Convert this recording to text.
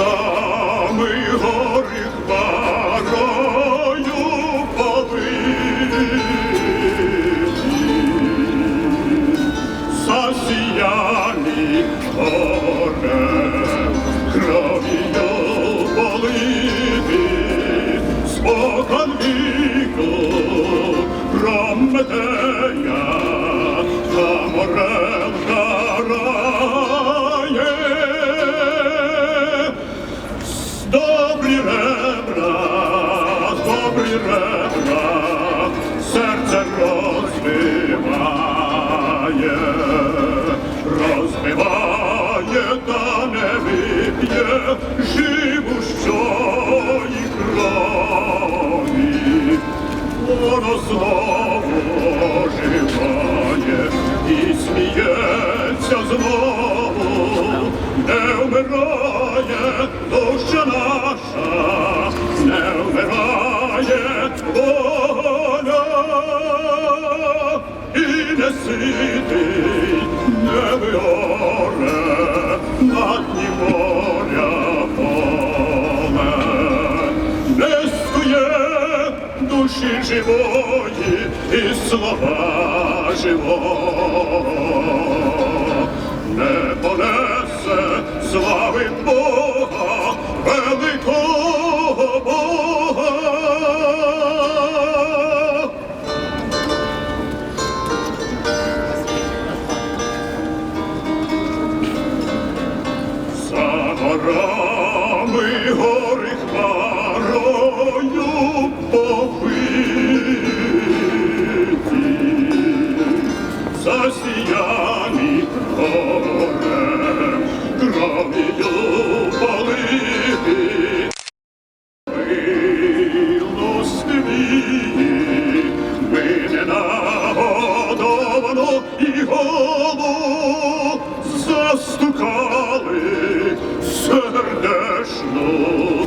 брами гори хмарою политі, засіяні горе. Вмирає душа наша, не вмирає воля, і не ситий, не виоре на дні моря поле, не скує душі живої і слова живого, горами гори хмарою повиті, засіяні горем, кров'ю политі. Милостиві, сердешну.